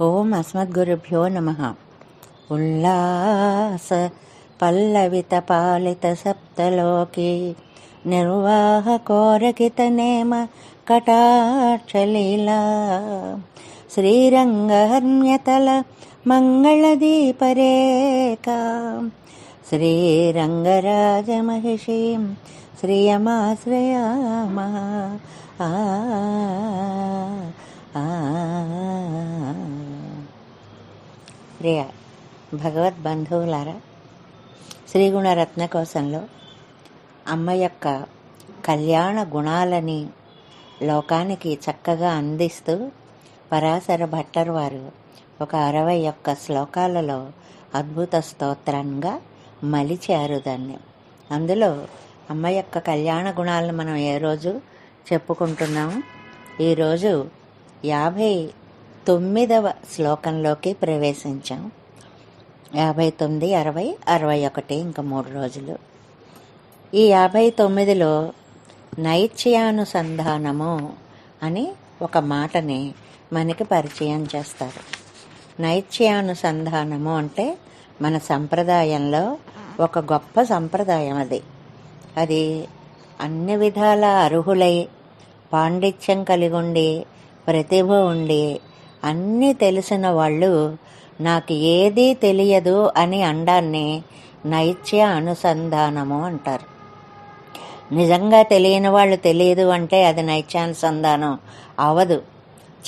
ఓం అస్మద్గురుభ్యో నమ ఉల్లాస పల్లవిత పాలిత సప్తలోకి నిర్వాహ కోరకిత నేమ కటాక్షలీలా శ్రీరంగహర్మ్యతల మంగళదీపరేకా శ్రీరంగరాజమహిషీం శ్రియమాశ్రయామः ఆ ఆ. ప్రియ భగవద్బంధువులారా శ్రీగుణరత్న కోశంలో అమ్మ యొక్క కళ్యాణ గుణాలని లోకానికి చక్కగా అందిస్తూ పరాశర భట్టర్ వారు ఒక అరవై ఒక్క శ్లోకాలలో అద్భుత స్తోత్రంగా మలిచారు దాన్ని. అందులో అమ్మ యొక్క కళ్యాణ గుణాలను మనం ఏ రోజు చెప్పుకుంటున్నాము? ఈరోజు యాభై తొమ్మిదవ శ్లోకంలోకి ప్రవేశించాం. యాభై తొమ్మిది అరవై అరవై ఒకటి ఇంకా మూడు రోజులు. ఈ యాభై తొమ్మిదిలో నైత్యానుసంధానము అని ఒక మాటని మనకి పరిచయం చేస్తారు. నైత్యానుసంధానము అంటే మన సంప్రదాయంలో ఒక గొప్ప సంప్రదాయం అది. అది అన్ని విధాల అర్హులై పాండిత్యం కలిగి ఉండి ప్రతిభ ఉండి అన్నీ తెలిసిన వాళ్ళు నాకు ఏదీ తెలియదు అని అండాన్ని నైత్య అనుసంధానము అంటారు. నిజంగా తెలియని వాళ్ళు తెలియదు అంటే అది నైత్యానుసంధానం అవదు.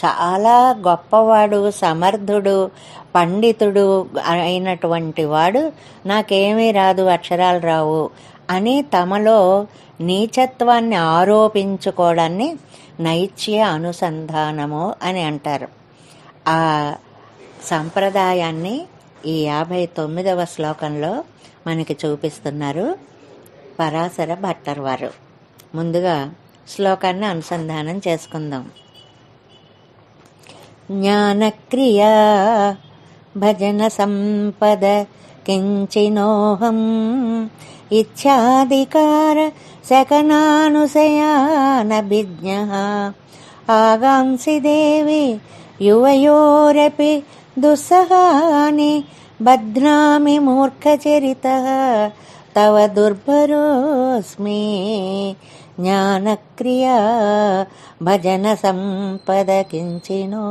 చాలా గొప్పవాడు సమర్థుడు పండితుడు అయినటువంటి వాడు నాకేమీ రాదు అక్షరాలు రావు అని తమలో నీచత్వాన్ని ఆరోపించుకోవడాన్ని నైత్య అనుసంధానము అని అంటారు. ఆ సంప్రదాయాన్ని ఈ యాభై తొమ్మిదవ శ్లోకంలో మనకి చూపిస్తున్నారు పరాశర భట్టర్ వారు. ముందుగా శ్లోకాన్ని అనుసంధానం చేసుకుందాం. జ్ఞానక్రియా భజన సంపద కించినోహం ఇచ్ఛాధికార శకనానుశయానభిజ్ఞ ఆగాంసి దేవి యువయోరపి దుస్సహాని बध्नामि మూర్ఖచరిత తవ दुर्भरोऽस्मि ज्ञानक्रिया భజన किञ्चिनो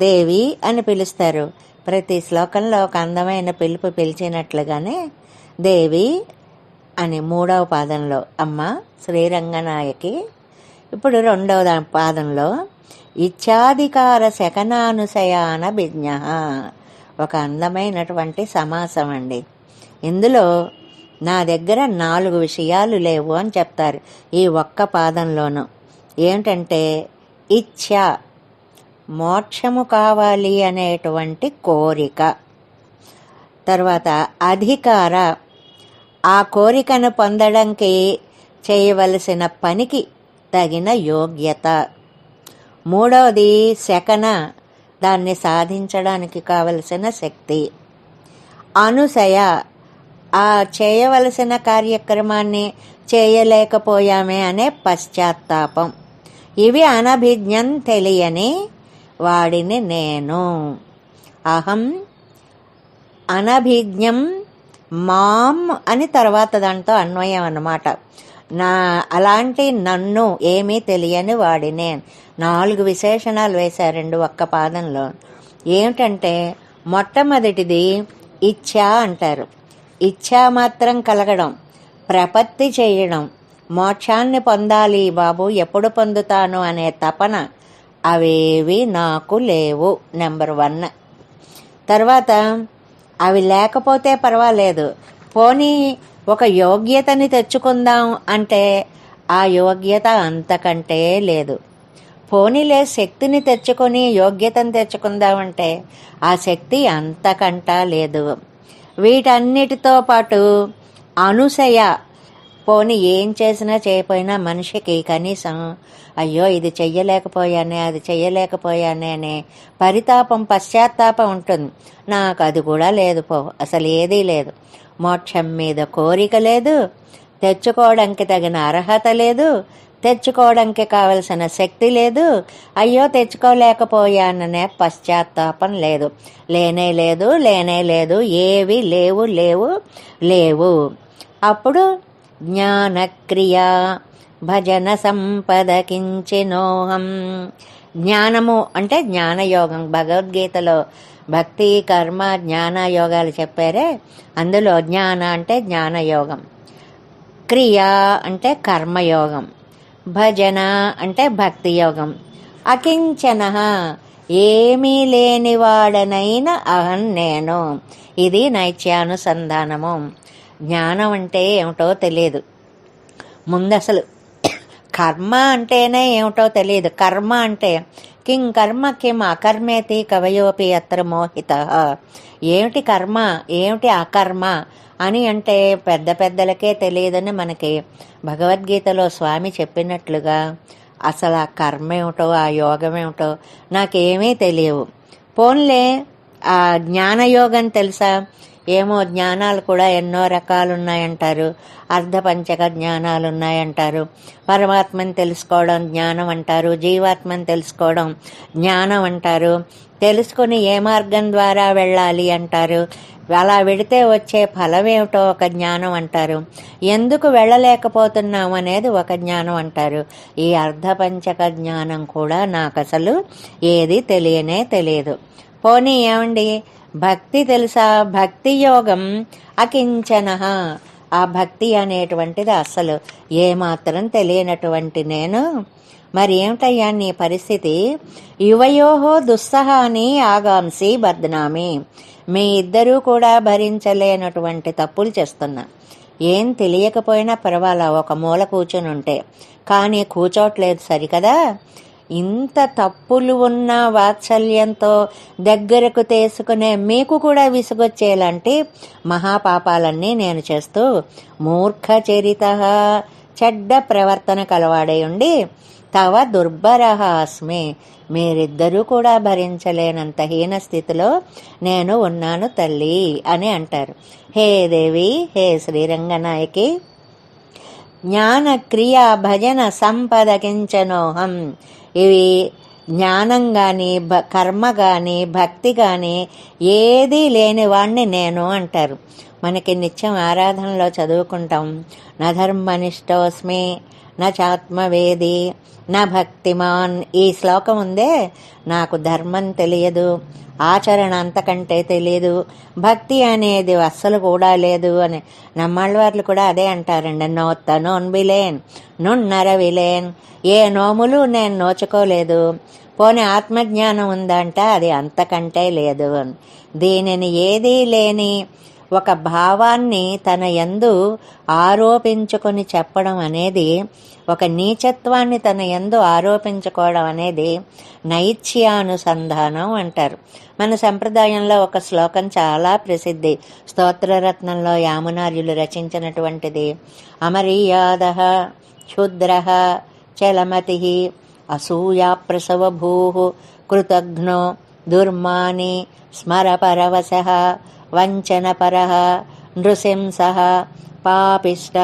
దేవి అని పిలుస్తారు. ప్రతి శ్లోకంలో ఒక అందమైన పిలుపు పిలిచినట్లుగానే దేవి అని మూడవ పాదంలో అమ్మ శ్రీరంగనాయకి ఇప్పుడు రెండవ పాదంలో ఇచ్ఛాధికార శకనానుశయాన విజ్ఞ. ఒక అందమైనటువంటి సమాసం అండి. ఇందులో నా దగ్గర నాలుగు విషయాలు లేవు అని చెప్తారు ఈ ఒక్క పాదంలోనూ. ఏమిటంటే ఇచ్ఛ మోక్షము కావాలి అనేటువంటి కోరిక. తర్వాత అధికార ఆ కోరికను పొందడానికి చేయవలసిన పనికి తగిన యోగ్యత. మూడవది శకన దాన్ని సాధించడానికి కావలసిన శక్తి. అనుసయ ఆ చేయవలసిన కార్యక్రమాన్ని చేయలేకపోయామే అనే పశ్చాత్తాపం. ఇవి అనభిజ్ఞం తెలియని వాడిని నేను. అహం అనభిజ్ఞం మాం అని తర్వాత దాంతో అన్వయం అన్నమాట. నా అలాంటి నన్ను ఏమీ తెలియని వాడినే. నాలుగు విశేషణాలు వేశారండి ఒక్క పాదంలో. ఏమిటంటే మొట్టమొదటిది ఇచ్ఛా అంటారు. ఇచ్ఛా మాత్రం కలగడం ప్రపత్తి చేయడం మోక్షాన్ని పొందాలి బాబు ఎప్పుడు పొందుతాను అనే తపన అవేవి నాకు లేవు నెంబర్ వన్. తర్వాత అవి లేకపోతే పర్వాలేదు. పోనీ ఒక యోగ్యతని తెచ్చుకుందాం అంటే ఆ యోగ్యత అంతకంటే లేదు. పోనీలే శక్తిని తెచ్చుకొని యోగ్యతను తెచ్చుకుందామంటే ఆ శక్తి అంతకంటా లేదు. వీటన్నిటితో పాటు అనుసయ పోనీ ఏం చేసినా చేయకపోయినా మనిషికి కనీసం అయ్యో ఇది చెయ్యలేకపోయానే అది చెయ్యలేకపోయానే అనే పరితాపం పశ్చాత్తాపం ఉంటుంది. నాకు అది కూడా లేదు పో అసలు ఏదీ లేదు. మోక్షం మీద కోరిక లేదు తెచ్చుకోవడానికి తగిన అర్హత లేదు తెచ్చుకోవడానికి కావలసిన శక్తి లేదు. అయ్యో తెచ్చుకోలేకపోయాననే పశ్చాత్తాపం లేదు. లేనే లేదు లేనే లేదు ఏవి లేవు లేవు లేవు. అప్పుడు జ్ఞానక్రియ భజన సంపద కించినోహం. జ్ఞానము అంటే జ్ఞానయోగం. భగవద్గీతలో భక్తి కర్మ జ్ఞాన యోగాలు చెప్పారే. అందులో జ్ఞాన అంటే జ్ఞానయోగం. క్రియ అంటే కర్మయోగం. భజన అంటే భక్తి యోగం అకించన ఏమీ లేనివాడనైన అహం నేను. ఇది నైత్యానుసంధానము. జ్ఞానం అంటే ఏమిటో తెలియదు. ముందసలు కర్మ అంటేనే ఏమిటో తెలియదు. కర్మ అంటే కిం కర్మ కిం అకర్మేతి కవయోపి అత్ర మోహిత. ఏమిటి కర్మ? ఏమిటి అకర్మ? అని అంటే పెద్ద పెద్దలకే తెలియదని మనకి భగవద్గీతలో స్వామి చెప్పినట్లుగా అసలు ఆ కర్మ ఏమిటో ఆ యోగం ఏమిటో నాకేమీ తెలియవు. పోన్లే ఆ జ్ఞానయోగం తెలుసా? ఏమో జ్ఞానాలు కూడా ఎన్నో రకాలు ఉన్నాయంటారు అర్ధపంచక జ్ఞానాలు ఉన్నాయంటారు పరమాత్మని తెలుసుకోవడం జ్ఞానం అంటారు జీవాత్మని తెలుసుకోవడం జ్ఞానం అంటారు తెలుసుకుని ఏ మార్గం ద్వారా వెళ్ళాలి అంటారు. అలా వెడితే వచ్చే ఫలం ఏమిటో ఒక జ్ఞానం అంటారు ఎందుకు వెళ్ళలేకపోతున్నాం అనేది ఒక జ్ఞానం అంటారు ఈ అర్ధపంచక జ్ఞానం కూడా నాకు అసలు ఏది తెలియనే తెలియదు. పోనీ ఏమండి? భక్తి తెలుసా? భక్తి యోగం అకించన. ఆ భక్తి అనేటువంటిది అసలు ఏమాత్రం తెలియనటువంటి నేను. మరి ఏమిటయ్యా నీ పరిస్థితి? యువయోహో దుస్సహాని ఆగాంసి బద్నామి మీ ఇద్దరూ కూడా భరించలేనటువంటి తప్పులు చేస్తున్నా. ఏం తెలియకపోయినా పర్వాలా ఒక మూల కూర్చొని ఉంటే కానీ కూర్చోట్లేదు సరికదా? ఇంత తప్పులు ఉన్న వాత్సల్యంతో దగ్గరకు తీసుకునే మీకు కూడా విసుగొచ్చేలాంటి మహాపాపాలన్నీ నేను చేస్తూ మూర్ఖ చరిత చెడ్డ ప్రవర్తన కలవాడై ఉండి తవ దుర్భరహ అస్మి. మీరిద్దరూ కూడా భరించలేనంత హీన స్థితిలో నేను ఉన్నాను తల్లి అని అంటారు. హే దేవి హే శ్రీరంగనాయకి. జ్ఞాన క్రియ భజన సంపద కించనోహం. ఇవి జ్ఞానం కానీ భ కర్మ కానీ భక్తి కానీ ఏదీ లేని వాణ్ణి నేను అంటారు. మనకి నిత్యం ఆరాధనలో చదువుకుంటాం. నా ధర్మనిష్టోస్మి నా చాత్మవేది నా భక్తిమాన్. ఈ శ్లోకం ఉందే నాకు ధర్మం తెలియదు. ఆచరణ అంతకంటే తెలియదు భక్తి అనేది అస్సలు కూడా లేదు అని నమ్మాళ్ళవార్లు కూడా అదే అంటారండి. నోత్త నోన్బిలేన్ నున్నరవిలేన్ ఏ నోములు నేను నోచుకోలేదు. పోనీ ఆత్మజ్ఞానం ఉందంట అది అంతకంటే లేదు. అని దీనిని ఏదీ లేని ఒక భావాన్ని తన ఎందు ఆరోపించుకొని చెప్పడం అనేది ఒక నీచత్వాన్ని తన ఎందు ఆరోపించుకోవడం అనేది నైత్యానుసంధానం అంటారు. మన సంప్రదాయంలో ఒక శ్లోకం చాలా ప్రసిద్ధి. స్తోత్రరత్నంలో యామునార్యులు రచించినటువంటిది. అమరీయాద క్షుద్ర చలమతి అసూయా ప్రసవభూ కృతఘ్నో దుర్మాని స్మరపరవశ వంచనపర నృసింస పాపిష్ట.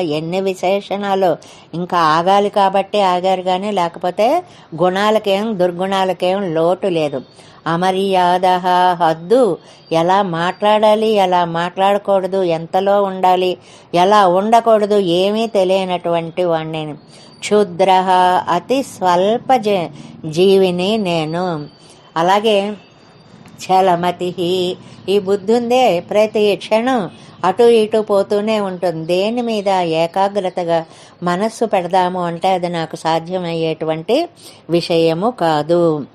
ఎన్ని విశేషణాలు. ఇంకా ఆగాలి కాబట్టి ఆగారు కానీ లేకపోతే గుణాలకేం దుర్గుణాలకేం లోటు లేదు. అమర్యాద. హద్దు. ఎలా మాట్లాడాలి ఎలా మాట్లాడకూడదు ఎంతలో ఉండాలి ఎలా ఉండకూడదు ఏమీ తెలియనటువంటి వాణ్ణి క్షుద్ర. అతి స్వల్ప జీవిని నేను. అలాగే చలమతి. ఈ బుద్ధి ఉందే ప్రతి క్షణం. అటు ఇటు పోతూనే ఉంటుంది. దేని మీద ఏకాగ్రతగా మనస్సు పెడదాము అంటే అది నాకు సాధ్యమయ్యేటువంటి విషయము కాదు.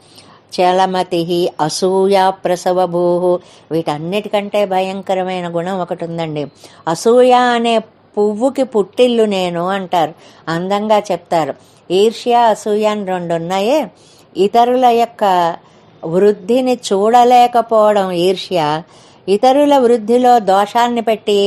చలమతి అసూయ ప్రసవభూ వీటన్నిటికంటే భయంకరమైన గుణం ఒకటి ఉందండి. అసూయ అనే పువ్వుకి పుట్టిల్లు నేను అంటారు. అందంగా చెప్తారు. ఈర్ష్య అసూయ అని రెండు ఉన్నాయే. ఇతరుల యొక్క వృద్ధిని చూడలేకపోవడం ఈర్ష్య. ఇతరుల వృద్ధిలో దోషాన్ని పెట్టి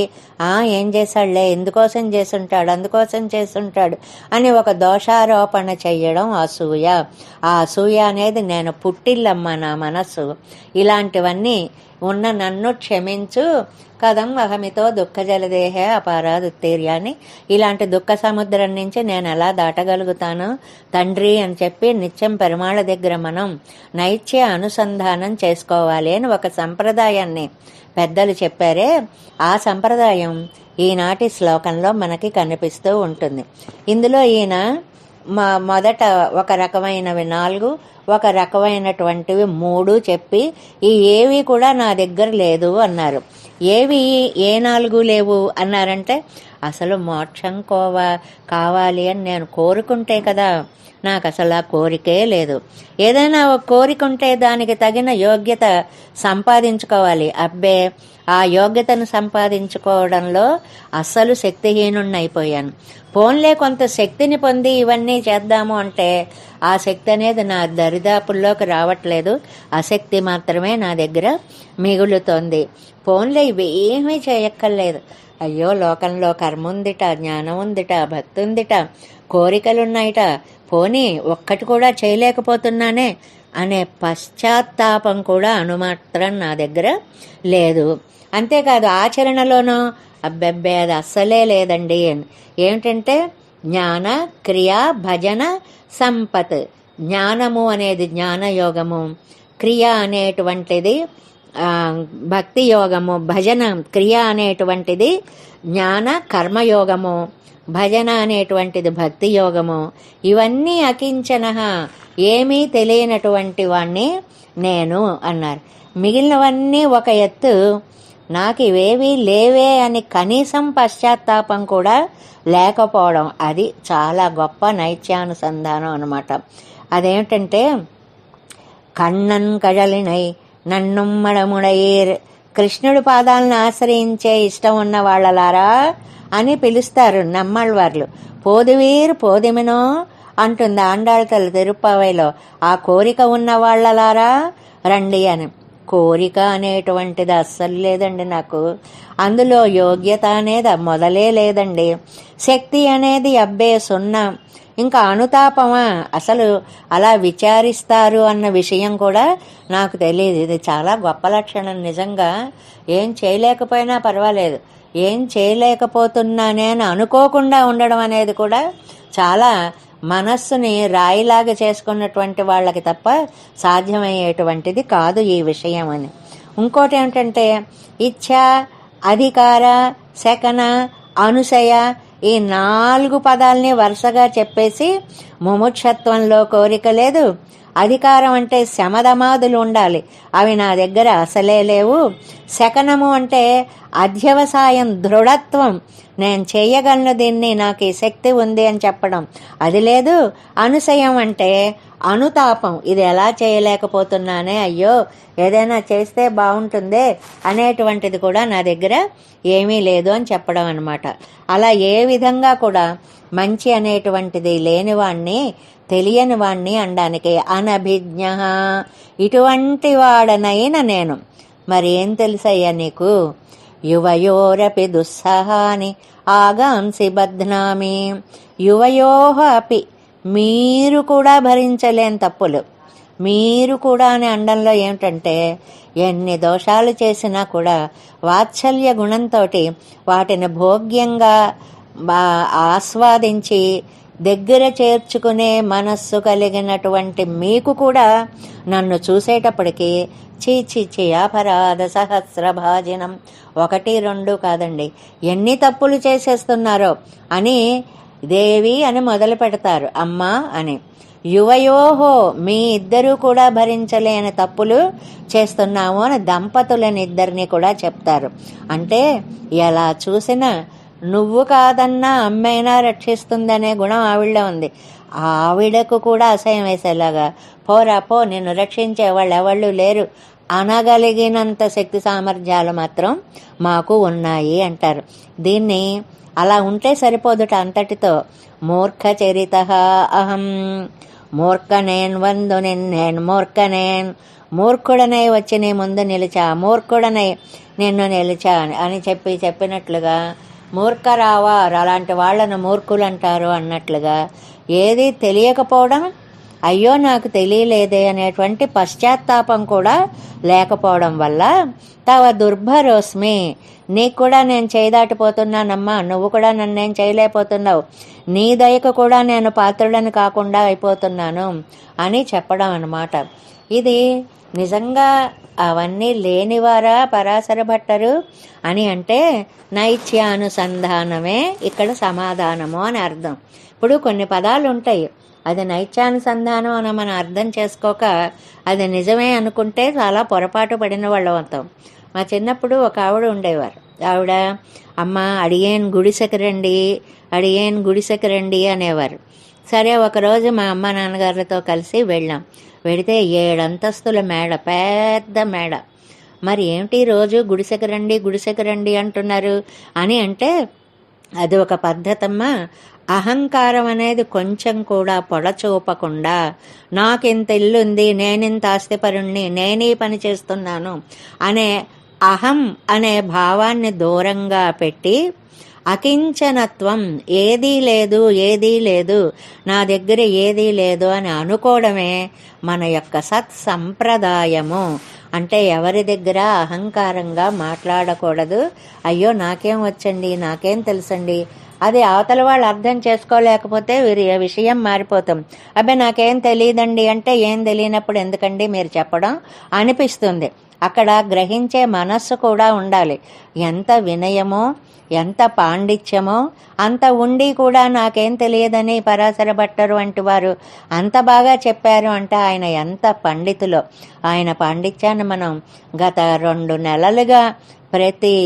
ఏం చేశాడులే ఎందుకోసం చేసుంటాడు అందుకోసం చేసుంటాడు అని ఒక దోషారోపణ చెయ్యడం అసూయ. ఆ అసూయ అనేది నేను పుట్టిల్లమ్మ నా మనస్సు. ఇలాంటివన్నీ ఉన్న నన్ను క్షమించు. కదం అహమితో దుఃఖ జలదేహే అపారాదుత్తేర్య అని ఇలాంటి దుఃఖ సముద్రం నుంచి నేను ఎలా దాటగలుగుతాను? తండ్రి అని చెప్పి నిత్యం పెరుమాళ దగ్గర మనం నైత్య అనుసంధానం చేసుకోవాలి అని ఒక సంప్రదాయాన్ని పెద్దలు చెప్పారే ఆ సంప్రదాయం ఈనాటి శ్లోకంలో మనకి కనిపిస్తూ ఉంటుంది. ఇందులో ఈయన మా మొదట ఒక రకమైనవి నాలుగు ఒక రకమైనటువంటివి మూడు చెప్పి ఈ ఏవి కూడా నా దగ్గర లేదు అన్నారు. ఏవి ఏ నాలుగు లేవు అన్నారంటే అసలు మోక్షం కోవా కావాలి అని నేను కోరుకుంటే కదా నాకు అసలు ఆ కోరికే లేదు. ఏదైనా ఒక కోరిక ఉంటే దానికి తగిన యోగ్యత సంపాదించుకోవాలి. అబ్బే ఆ యోగ్యతను సంపాదించుకోవడంలో అస్సలు శక్తిహీనుణ్ణి అయిపోయాను పోన్లే కొంత శక్తిని పొంది ఇవన్నీ చేద్దాము అంటే ఆ శక్తి అనేది నా దరిదాపుల్లోకి రావట్లేదు. అశక్తి మాత్రమే నా దగ్గర మిగులుతోంది. పోన్లే ఇవి ఏమీ చేయక్కర్లేదు. అయ్యో లోకంలో కర్మ ఉందిట జ్ఞానం ఉందిట భక్తి ఉందిట కోరికలున్నాయిట. పోనీ ఒక్కటి కూడా చేయలేకపోతున్నానే అనే పశ్చాత్తాపం కూడా అనుమాత్రం నా దగ్గర లేదు. అంతేకాదు ఆచరణలోనూ అబ్బెబ్బే అది అస్సలే లేదండి. అని ఏమిటంటే జ్ఞాన క్రియ భజన సంపత్. జ్ఞానము అనేది జ్ఞానయోగము. క్రియ అనేటువంటిది భక్తి యోగము భజన క్రియ అనేటువంటిది జ్ఞాన కర్మయోగము భజన అనేటువంటిది భక్తి యోగము. ఇవన్నీ అకించన ఏమీ తెలియనటువంటి వాణ్ణి నేను అన్నారు. మిగిలినవన్నీ ఒక ఎత్తు నాకు ఇవేవీ లేవే అని కనీసం పశ్చాత్తాపం కూడా లేకపోవడం అది చాలా గొప్ప నైత్యానుసంధానం అనమాట అదేమిటంటే కన్నన్ కడలినై నన్నుమ్మడముడయేర్ కృష్ణుడి పాదాలను ఆశ్రయించే ఇష్టం ఉన్న వాళ్ళలారా అని పిలుస్తారు నమ్మల్వార్లు. పోదివీర్ పోదిమినో అంటుంది ఆండాళ్ళ తిరుప్పవైలో ఆ కోరిక ఉన్న వాళ్ళలారా? రండి అని. కోరిక అనేటువంటిది అస్సలు లేదండి నాకు. అందులో యోగ్యత అనేది మొదలే లేదండి. శక్తి అనేది అబ్బే సున్నా. ఇంకా అనుతాపమా? అసలు అలా విచారిస్తారు అన్న విషయం కూడా నాకు తెలియదు ఇది చాలా గొప్ప లక్షణం. నిజంగా ఏం చేయలేకపోయినా పర్వాలేదు. ఏం చేయలేకపోతున్నానే అని అనుకోకుండా ఉండడం అనేది కూడా చాలా మనస్సుని రాయిలాగా చేసుకున్నటువంటి వాళ్ళకి తప్ప సాధ్యమయ్యేటువంటిది కాదు ఈ విషయం అని. ఇంకోటి ఏమిటంటే ఇచ్ఛ అధికార శకన అనుసయ ఈ నాలుగు పదాలని వరుసగా చెప్పేసి ముముక్షత్వంలో కోరిక లేదు. అధికారం అంటే శమదమాదులు ఉండాలి. అవి నా దగ్గర అసలే లేవు. శకనము అంటే అధ్యవసాయం దృఢత్వం. నేను చేయగలను దీన్ని నాకు ఈ శక్తి ఉంది అని చెప్పడం. అది లేదు. అనుసయం అంటే అనుతాపం. ఇది ఎలా చేయలేకపోతున్నానే? అయ్యో ఏదైనా చేస్తే బాగుంటుందే అనేటువంటిది కూడా నా దగ్గర ఏమీ లేదు అని చెప్పడం అనమాట అలా ఏ విధంగా కూడా మంచి అనేటువంటిది లేనివాణ్ణి తెలియని వాణ్ణి అనడానికి. అనభిజ్ఞ. ఇటువంటి వాడనైన నేను. మరేం తెలుసయ్యా నీకు? యువయోరపి దుస్సహాని ఆగాంసి బధ్నామి యువయోహ అపి మీరు కూడా భరించలేని తప్పులు. మీరు కూడా అనే అండంలో ఏమిటంటే ఎన్ని దోషాలు చేసినా కూడా వాత్సల్య గుణంతో వాటిని భోగ్యంగా ఆస్వాదించి దగ్గర చేర్చుకునే మనస్సు కలిగినటువంటి మీకు కూడా నన్ను చూసేటప్పటికీ చీ చీ చీ అపరాధ సహస్రభాజనం. ఒకటి రెండు కాదండి. ఎన్ని తప్పులు చేసేస్తున్నారో అని దేవి అని మొదలు పెడతారు. అమ్మ అని. యువయోహో మీ ఇద్దరూ కూడా భరించలేని తప్పులు చేస్తున్నాము అని దంపతులని ఇద్దరిని కూడా చెప్తారు. అంటే ఎలా చూసినా నువ్వు కాదన్నా అమ్మైనా రక్షిస్తుందనే గుణం ఆవిడలో ఉంది. ఆవిడకు కూడా అసహ్యం వేసేలాగా. పోరా పో నిన్ను రక్షించే వాళ్ళు ఎవళ్ళు లేరు. అనగలిగినంత శక్తి సామర్థ్యాలు మాత్రం మాకు ఉన్నాయి అంటారు. దీన్ని అలా ఉంటే సరిపోదుట అంతటితో. మూర్ఖ చరిత అహం. మూర్ఖనేన్ వందు నిన్నేన్ మూర్ఖనేన్. మూర్ఖుడనై వచ్చి నీ ముందు నిలిచా మూర్ఖుడనై నిన్ను నిలిచా అని చెప్పి చెప్పినట్లుగా మూర్ఖరావారు అలాంటి వాళ్ళను మూర్ఖులు అంటారు అన్నట్లుగా ఏది తెలియకపోవడం అయ్యో నాకు తెలియలేదే అనేటువంటి పశ్చాత్తాపం కూడా లేకపోవడం వల్ల తవ దుర్భరోస్మి నీకు కూడా నేను చేయదాటిపోతున్నానమ్మా నువ్వు కూడా నన్నేం చేయలేకపోతున్నావు నీ దయకు కూడా నేను పాత్రులను కాకుండా అయిపోతున్నాను అని చెప్పడం అన్నమాట. ఇది నిజంగా అవన్నీ లేనివారా పరాశర భట్టరు అని అంటే నైత్యానుసంధానమే ఇక్కడ సమాధానము అని అర్థం. ఇప్పుడు కొన్ని పదాలు ఉంటాయి అది నైత్యానుసంధానం అని మనం అర్థం చేసుకోక అది నిజమే అనుకుంటే చాలా పొరపాటు పడిన వాళ్ళం అవుతాం మా చిన్నప్పుడు ఒక ఆవిడ ఉండేవారు. ఆవిడ అమ్మ అడిగేను గుడిసెకి రండి అడిగేను గుడిసెకి రండి అనేవారు. సరే ఒకరోజు మా అమ్మ నాన్నగారులతో కలిసి వెళ్ళాం. వెడితే ఏడంతస్తుల మేడ పెద్ద మేడ. మరి ఏమిటి రోజు? గుడిసెకి రండి గుడిసెకి రండి అంటున్నారు. అని అంటే అది ఒక పద్ధతమ్మా. అహంకారం అనేది కొంచెం కూడా పొడచూపకుండా నాకింత ఇల్లుంది నేనింత ఆస్తిపరుణ్ణి నేనే పని చేస్తున్నాను అనే అహం అనే భావాన్ని దూరంగా పెట్టి అకించనత్వం ఏదీ లేదు ఏదీ లేదు నా దగ్గర ఏదీ లేదు అని అనుకోవడమే మన యొక్క సత్ సంప్రదాయము అంటే ఎవరి దగ్గర అహంకారంగా మాట్లాడకూడదు. అయ్యో నాకేం వచ్చండి నాకేం తెలుసండి? అది అవతల వాళ్ళు అర్థం చేసుకోలేకపోతే వీరి విషయం మారిపోతాం. అబ్బాయి నాకేం తెలియదండి అంటే ఏం తెలియనప్పుడు ఎందుకండి మీరు చెప్పడం? అనిపిస్తుంది. అక్కడ గ్రహించే మనస్సు కూడా ఉండాలి. ఎంత వినయమో ఎంత పాండిత్యమో అంత ఉండి కూడా నాకేం తెలియదని పరాశర భట్టరు వంటి వారు అంత బాగా చెప్పారు అంటే ఆయన ఎంత పండితులో. ఆయన పాండిత్యాన్ని మనం గత రెండు నెలలుగా ప్రతి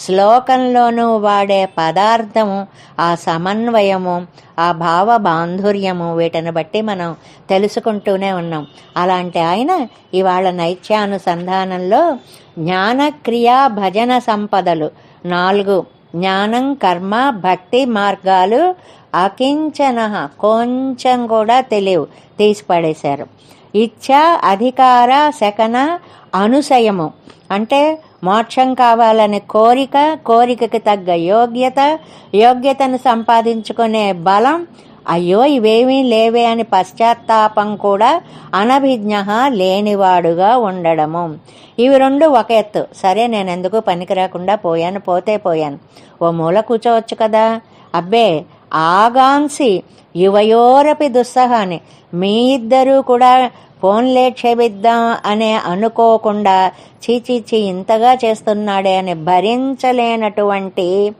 శ్లోకంలోనూ వాడే పదార్థము ఆ సమన్వయము ఆ భావ బాంధుర్యము వీటిని బట్టి మనం తెలుసుకుంటూనే ఉన్నాం. అలాంటి ఆయన ఇవాళ నైత్యానుసంధానంలో జ్ఞానక్రియా భజన సంపదలు నాలుగు. జ్ఞానం కర్మ భక్తి మార్గాలు అకించన కొంచెం కూడా తెలియవు. తీసి పడేశారు. ఇచ్ఛ అధికార శకన అనుసయము అంటే మోక్షం కావాలనే కోరిక కోరికకి తగ్గ యోగ్యత యోగ్యతను సంపాదించుకునే బలం అయ్యో ఇవేమీ లేవే అని పశ్చాత్తాపం కూడా అనభిజ్ఞ లేనివాడుగా ఉండడము. ఇవి రెండు ఒక ఎత్తు. సరే నేను ఎందుకు పనికి రాకుండా పోయాను పోతే పోయాను. ఓ మూల కూర్చోవచ్చు కదా. అబ్బే ఆగాంసి యువయోరపి దుస్సహాని. మీ ఇద్దరూ కూడా ఫోన్లే క్షమిద్దాం అనే అనుకోకుండా చీచీచి ఇంతగా చేస్తున్నాడే అని భరించలేనటువంటి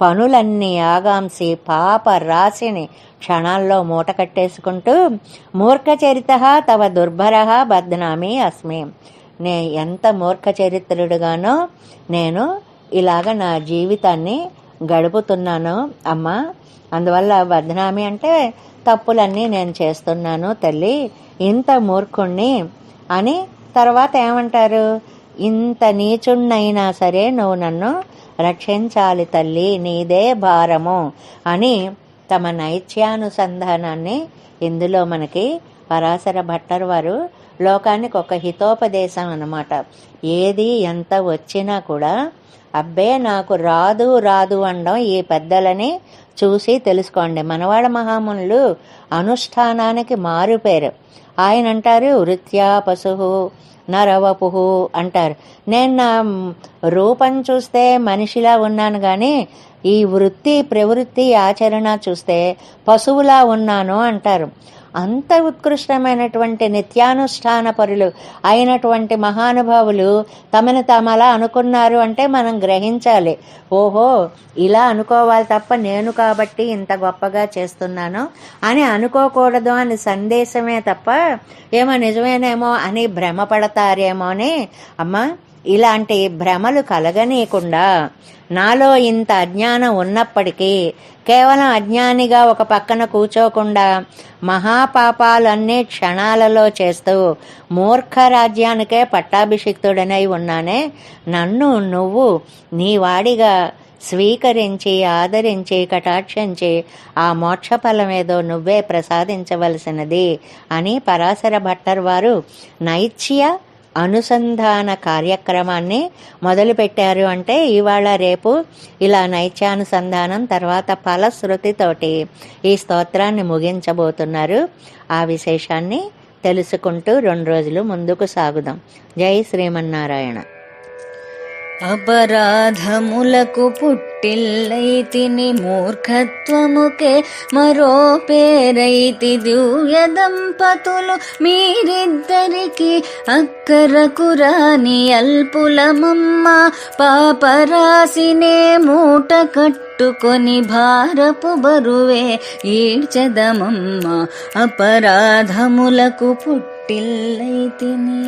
పనులన్నీ ఆగాంసి పాప రాశిని క్షణాల్లో మూట కట్టేసుకుంటూ మూర్ఖచరిత తవ దుర్భర బద్నామి అస్మి. నే ఎంత మూర్ఖచరిత్రుడుగానో నేను ఇలాగ నా జీవితాన్ని గడుపుతున్నాను అమ్మా. అందువల్ల బద్నామి అంటే తప్పులన్నీ నేను చేస్తున్నాను తల్లి. ఇంత మూర్ఖుణ్ణి? అని తర్వాత ఏమంటారు? ఇంత నీచుణ్ణైనా సరే నువ్వు నన్ను రక్షించాలి తల్లి నీదే భారము అని తమ నైత్యానుసంధానాన్ని ఇందులో మనకి పరాశర భట్టర్ వారు లోకానికి ఒక హితోపదేశం అనమాట ఏది ఎంత వచ్చినా కూడా అబ్బే నాకు రాదు రాదు అనడం ఈ పెద్దలని చూసి తెలుసుకోండి. మనవాడ మహామునులు అనుష్ఠానానికి మారుపేరు ఆయన అంటారు వృత్యా పశు నరవపుహు అంటారు. నేను నా రూపం చూస్తే మనిషిలా ఉన్నాను కానీ ఈ వృత్తి ప్రవృత్తి ఆచరణ చూస్తే పశువులా ఉన్నాను అంటారు. అంత ఉత్కృష్టమైనటువంటి నిత్యానుష్ఠాన పరులు అయినటువంటి మహానుభావులు తమను తమలా అనుకున్నారు అంటే మనం గ్రహించాలి. ఓహో ఇలా అనుకోవాలి తప్ప నేను కాబట్టి ఇంత గొప్పగా చేస్తున్నాను అని అనుకోకూడదు అని సందేశమే తప్ప ఏమో నిజమేనేమో అని భ్రమపడతారేమో అని అమ్మ ఇలాంటి భ్రమలు కలగనీయకుండా నాలో ఇంత అజ్ఞానం ఉన్నప్పటికీ కేవలం అజ్ఞానిగా ఒక పక్కన కూర్చోకుండా మహాపాపాలన్నీ క్షణాలలో చేస్తూ మూర్ఖ రాజ్యానికే పట్టాభిషిక్తుడనై ఉన్నానే నన్ను నువ్వు నీ వాడిగా స్వీకరించి ఆదరించి కటాక్షించి ఆ మోక్ష ఏదో నువ్వే ప్రసాదించవలసినది అని పరాశర భట్టర్ వారు నైత్య అనుసంధాన కార్యక్రమాన్ని మొదలుపెట్టారు అంటే ఇవాళ రేపు ఇలా నైత్యానుసంధానం తర్వాత ఫలశ్రుతితోటి ఈ స్తోత్రాన్ని ముగించబోతున్నారు. ఆ విశేషాన్ని తెలుసుకుంటూ రెండు రోజులు ముందుకు సాగుదాం. జై శ్రీమన్నారాయణ. అపరాధములకు పుట్టిల్లైతిని మూర్ఖత్వముకే మరో పేరైతి దివ్య దంపతులు మీరిద్దరికి అక్కరకు రాని అల్పులమమ్మ పాపరాశినే మూట కట్టుకొని భారపు బరువే ఈడ్చదమమ్మ అపరాధములకు పుట్టిల్లైతిని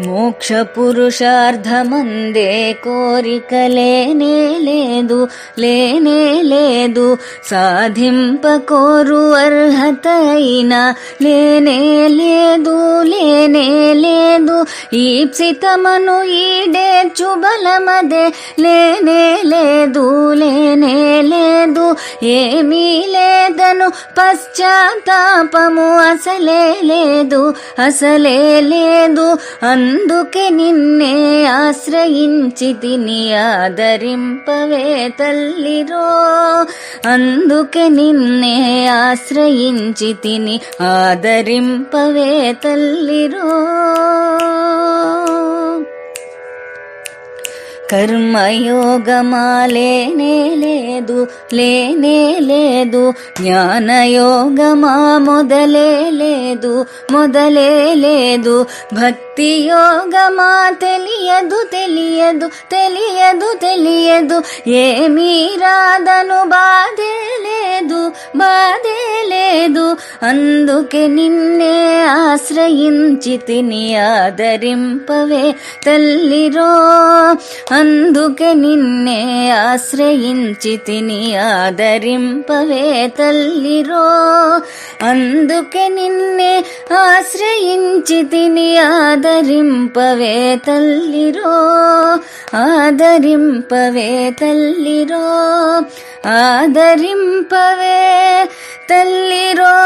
మోక్ష పురుషార్థమందే కోరిక లేనే లేదు. లేనే లేదు సాధింప కోరు అర్హతైన లేనే లేదు లేనే లేదు. ఈప్సితమను ఈడేర్చు బలమదే లేనే లేదు లేనే లేదు. ఏమీ లేదను పశ్చాత్తాపము అసలే లేదు అసలే లేదు. అన్ అందుకే నిన్నే ఆశ్రయించి తిని ఆదరింపవే తల్లిరో. అందుకే నిన్నే ఆశ్రయించి తిని ఆదరింపవే తల్లిరో. కర్మయోగమా లేనే లేదు లేనే లేదు జ్ఞానయోగమా మొదలే లేదు మొదలే లేదు భక్తి యోగమా తెలియదు తెలియదు తెలియదు తెలియదు. ఏమీ రాదను బాధే లేదు బాధే లేదు. అందుకే నిన్నే ఆశ్రయించి తిని ఆదరింపవే తల్లిరో. అందుకే నిన్నే ఆశ్రయించి తిని ఆదరింపవే తల్లిరో. అందుకే నిన్నే ఆశ్రయించి తిని ఆదరింపవే తల్లిరో. ఆదరింపవే తల్లిరో. ఆదరింపవే తల్లి rô